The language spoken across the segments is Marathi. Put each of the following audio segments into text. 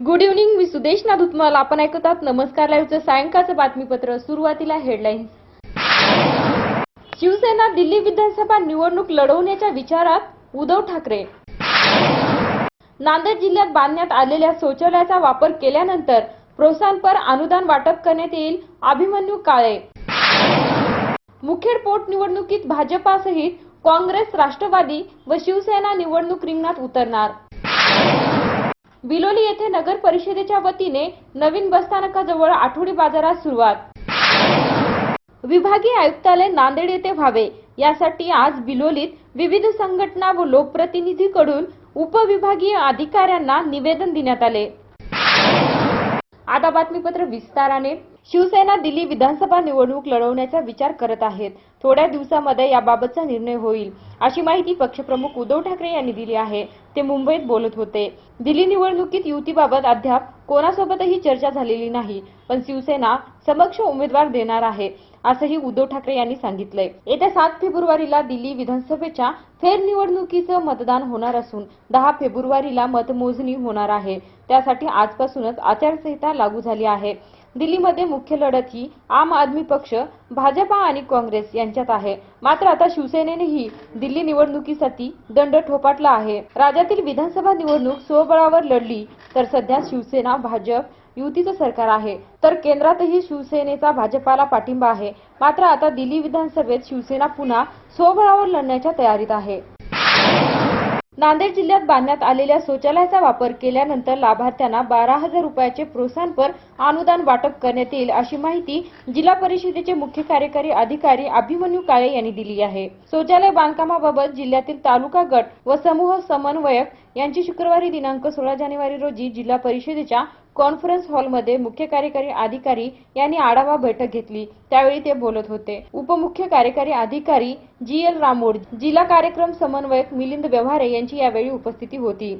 गुड इव्हनिंग मी सुदेश नादुतमल आपण ऐकतात नमस्कार लाईव्हचं सायंकाळचं बातमीपत्र. सुरुवातीला हेडलाईन्स शिवसेना दिल्ली विधानसभा निवडणूक लढवण्याच्या विचारात उद्धव ठाकरे. नांदेड जिल्ह्यात बांधण्यात आलेल्या शौचालयाचा वापर केल्यानंतर प्रोत्साहनपर अनुदान वाटप करण्यात येईल अभिमन्यू काळे. मुखेड पोटनिवडणुकीत भाजपासहित काँग्रेस राष्ट्रवादी व शिवसेना निवडणूक रिंगणात उतरणार. बिलोली येथे नगर परिषदेच्या वतीने नवीन बसस्थानकाजवळ आठवडी बाजारात सुरुवात. विभागीय आयुक्तालय नांदेड येथे व्हावे. यासाठी आज बिलोलीत विविध संघटना व लोकप्रतिनिधीकडून उपविभागीय अधिकाऱ्यांना निवेदन देण्यात आले. आता बातमीपत्र विस्ताराने. शिवसेना दिल्ली विधानसभा निवडणूक लढवण्याचा विचार करत आहेत. थोड्या दिवसामध्ये याबाबतचा निर्णय होईल अशी माहिती पक्षप्रमुख उद्धव ठाकरे यांनी दिली आहे. ते मुंबईत बोलत होते. दिल्ली निवडणुकीत युतीबाबत अद्याप कोणासोबतही चर्चा झालेली नाही पण शिवसेना समक्ष उमेदवार देणार आहे असंही उद्धव ठाकरे यांनी सांगितलंय. येत्या सात फेब्रुवारीला दिल्ली विधानसभेच्या फेरनिवडणुकीचं मतदान होणार असून दहा फेब्रुवारीला मतमोजणी होणार आहे. त्यासाठी आजपासूनच आचारसंहिता लागू झाली आहे. दिल्लीमध्ये मुख्य लढत ही आम आदमी पक्ष भाजपा आणि काँग्रेस यांच्यात आहे. मात्र आता शिवसेनेनेही दिल्ली निवडणुकीसाठी दंड ठोपाटला आहे. राज्यातील विधानसभा निवडणूक स्वबळावर लढली तर सध्या शिवसेना भाजप युतीचं सरकार आहे. तर केंद्रातही शिवसेनेचा भाजपाला पाठिंबा आहे. मात्र आता दिल्ली विधानसभेत शिवसेना पुन्हा स्वबळावर लढण्याच्या तयारीत आहे. नांदेड जिल्ह्यात बांधण्यात आलेल्या शौचालयाचा वापर केल्यानंतर लाभार्थ्यांना बारा हजार रुपयाचे प्रोत्साहनपर अनुदान वाटप करण्यात येईल अशी माहिती जिल्हा परिषदेचे मुख्य कार्यकारी अधिकारी अभिमन्यू काळे यांनी दिली आहे. शौचालय बांधकामाबाबत जिल्ह्यातील तालुका गट व समूह समन्वयक यांची शुक्रवारी दिनांक सोळा जानेवारी रोजी जिल्हा परिषदेच्या कॉन्फरन्स हॉलमध्ये मुख्य कार्यकारी अधिकारी यांनी आढावा बैठक घेतली. त्यावेळी ते बोलत होते. उपमुख्य कार्यकारी अधिकारी जी एल रामोड जिल्हा कार्यक्रम समन्वयक मिलिंद व्यवहारे यांची यावेळी उपस्थिती होती.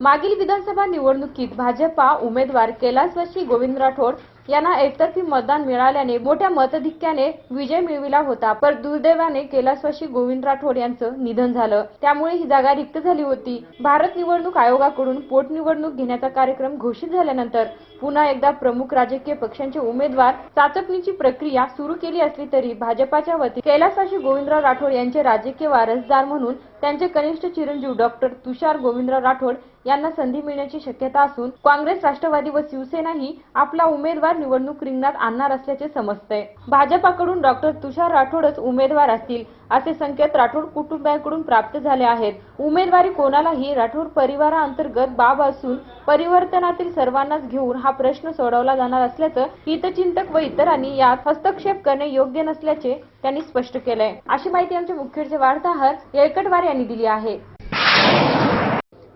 मागील विधानसभा निवडणुकीत भाजपा उमेदवार कैलासवासी गोविंद राठोड यांना एकतर्फी मतदान मिळाल्याने मोठ्या मतधिक्याने विजय मिळविला होता. पर दुर्दैवाने कैलासवासी गोविंद राठोड यांचं निधन झालं. त्यामुळे ही जागा रिक्त झाली होती. भारत निवडणूक आयोगाकडून पोटनिवडणूक घेण्याचा कार्यक्रम घोषित झाल्यानंतर पुन्हा एकदा प्रमुख राजकीय पक्षांचे उमेदवार चाचपणीची प्रक्रिया सुरू केली असली तरी भाजपाच्या वतीने कैलासाशी गोविंदराव राठोड यांचे राजकीय वारसदार म्हणून त्यांचे कनिष्ठ चिरंजीव डॉक्टर तुषार गोविंदराव राठोड यांना संधी मिळण्याची शक्यता असून काँग्रेस राष्ट्रवादी व शिवसेनाही आपला उमेदवार निवडणूक रिंगणात आणणार असल्याचे समजतंय. भाजपाकडून डॉक्टर तुषार राठोडच उमेदवार असतील असे संकेत राठोड कुटुंबियांकडून प्राप्त झाले आहेत. उमेदवारी कोणालाही राठोड परिवाराअंतर्गत बाब असून परिवर्तनातील सर्वांनाच घेऊन हा प्रश्न सोडवला जाणार असल्याचं हितचिंतक व इतरांनी यात हस्तक्षेप करणे योग्य नसल्याचे त्यांनी स्पष्ट केलंय. अशी माहिती आमचे मुख्यचे वार्ताहर येळकटवार यांनी दिली आहे.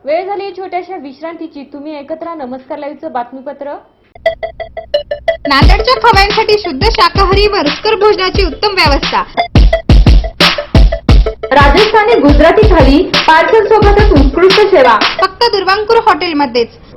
वेळ झाली छोट्याशा विश्रांतीची. तुम्ही एकत्र नमस्कार लाईव्हचं बातमीपत्र. नांदेडच्या खव्यांसाठी शुद्ध शाकाहारी व रुचकर भोजनाची उत्तम व्यवस्था. राजस्थानी गुजराती थाली पार्सल सोबतच उत्कृष्ट सेवा. फक्त दुर्वांकुर हॉटेलमध्येच.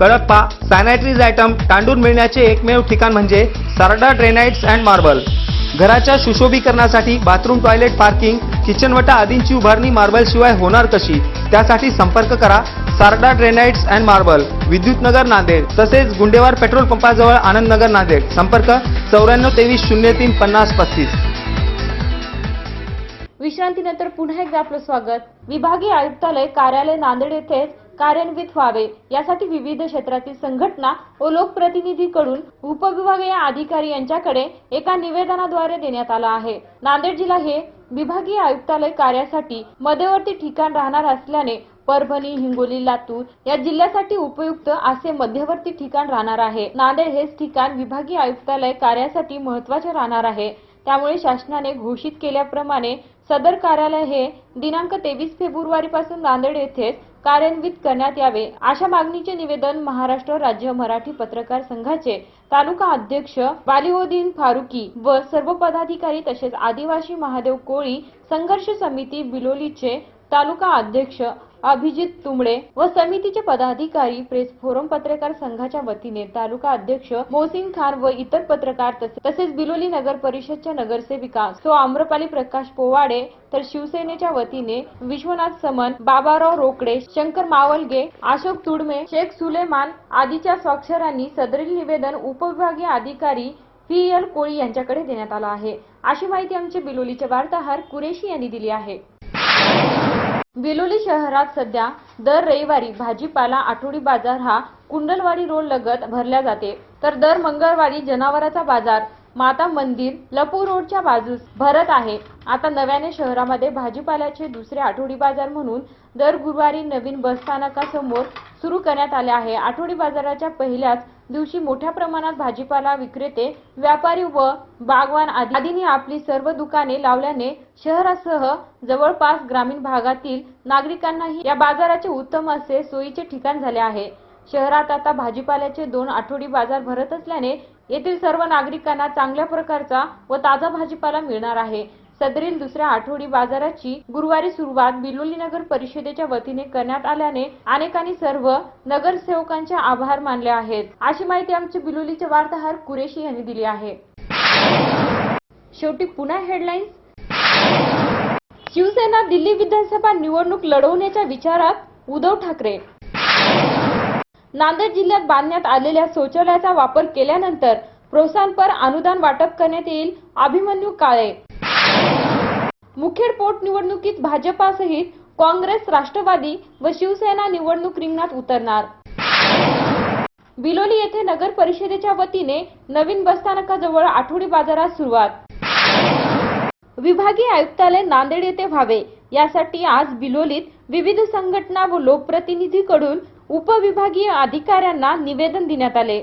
Kadappa sanitaries item तांडून मिळण्याचे एकमेव ठिकाण म्हणजे सारडा ड्रेनाइट्स अँड मार्बल घराच्या सुशोभीकरणासाठी बाथरूम टॉयलेट पार्किंग किचनवटा आदींची उभारणी मार्बल शिवाय होणार कशी? त्यासाठी संपर्क करा. Sarda granites and marble Vidyutnagar Nanded तसेच गुंडेवार पेट्रोल पंपाजवळ आनंदनगर नांदेड. संपर्क चौऱ्याण्णव तेवीस शून्य तीन पन्नास पस्तीस. विश्रांतीनंतर पुन्हा एकदा आपलं स्वागत. विभागीय आयुक्तालय कार्यालय नांदेड येथे कार्यान्वित व्हावे. यासाठी विविध क्षेत्रातील संघटना व लोकप्रतिनिधीकडून उपविभागीय अधिकारी यांच्याकडे एका निवेदनाद्वारे देण्यात आला आहे. नांदेड जिल्हा हे विभागीय आयुक्तालय कार्यासाठी मध्यवर्ती ठिकाण राहणार असल्याने परभणी हिंगोली लातूर या जिल्ह्यासाठी उपयुक्त असे मध्यवर्ती ठिकाण राहणार आहे. नांदेड हेच ठिकाण विभागीय आयुक्तालय कार्यासाठी महत्त्वाचे राहणार आहे. त्यामुळे शासनाने घोषित केल्याप्रमाणे सदर कार्यालय हे दिनांक तेवीस फेब्रुवारी पासून नांदेड येथेच कार्यान्वित करण्यात यावे. अशा मागणीचे निवेदन महाराष्ट्र राज्य मराठी पत्रकार संघाचे तालुका अध्यक्ष वालिउद्दीन फारुकी व सर्व पदाधिकारी तसेच आदिवासी महादेव कोळी संघर्ष समिती बिलोलीचे तालुका अध्यक्ष अभिजित तुमडे व समितीचे पदाधिकारी प्रेस फोरम पत्रकार संघाच्या वतीने तालुका अध्यक्ष मोहसिन खान व इतर पत्रकार तसेच बिलोली नगर परिषदच्या नगरसेविका सो आम्रपाली प्रकाश पोवाडे तर शिवसेनेच्या वतीने विश्वनाथ समन बाबाराव रोकडे शंकर मावलगे अशोक तुडमे शेख सुलेमान आदीच्या स्वाक्षरांनी सदरील निवेदन उपविभागीय अधिकारी व्ही एल कोळी यांच्याकडे देण्यात आलं आहे. अशी माहिती आमचे बिलोलीचे वार्ताहर कुरेशी यांनी दिली आहे. बिलोली शहरात सध्या दर रविवारी भाजीपाला आठवडी बाजार हा कुंडलवाडी रोड लगत भरल्या जाते. तर दर मंगळवारी जनावराचा बाजार माता मंदिर लपू रोडच्या बाजूस भरत आहे. आता नव्याने शहरामध्ये भाजीपाल्याचे दुसरे आठवडी बाजार म्हणून दर गुरुवारी नवीन बस स्थानकासमोर सुरू करण्यात आले आहे. आठवडी बाजाराच्या पहिल्याच दिवशी मोठ्या प्रमाणात भाजीपाला विक्रेते व्यापारी व बागवान आदींनी आपली सर्व दुकाने लावल्याने शहरासह जवळपास ग्रामीण भागातील नागरिकांनाही या बाजाराचे उत्तम असे सोयीचे ठिकाण झाले आहे. शहरात आता भाजीपाल्याचे दोन आठवडी बाजार भरत असल्याने येथील सर्व नागरिकांना चांगल्या प्रकारचा व ताजा भाजीपाला मिळणार आहे. सदरील दुसऱ्या आठवडी बाजाराची गुरुवारी सुरुवात बिलोली नगर परिषदेच्या वतीने करण्यात आल्याने अनेकांनी सर्व नगरसेवकांचे आभार मानले आहेत. अशी माहिती आमचे बिलोलीचे वार्ताहर कुरेशी यांनी दिली आहे. शेवटी पुन्हा हेडलाईन्स शिवसेना दिल्ली विधानसभा निवडणूक लढवण्याच्या विचारात उद्धव ठाकरे. नांदेड जिल्ह्यात बांधण्यात आलेल्या शौचालयाचा वापर केल्यानंतर प्रोत्साहनपर अनुदान वाटप करण्यात येईल अभिमन्यू काळे. मुखेड पोटनिवडणुकीत भाजपासहित काँग्रेस राष्ट्रवादी व शिवसेना निवडणूक रिंगणात उतरणार. बिलोली येथे नगर परिषदेच्या वतीने नवीन बसस्थानकाजवळ आठवडी बाजारात सुरुवात. विभागीय आयुक्तालय नांदेड येथे व्हावे. यासाठी आज बिलोलीत विविध संघटना व लोकप्रतिनिधीकडून उपविभागीय अधिकाऱ्यांना निवेदन देण्यात आले.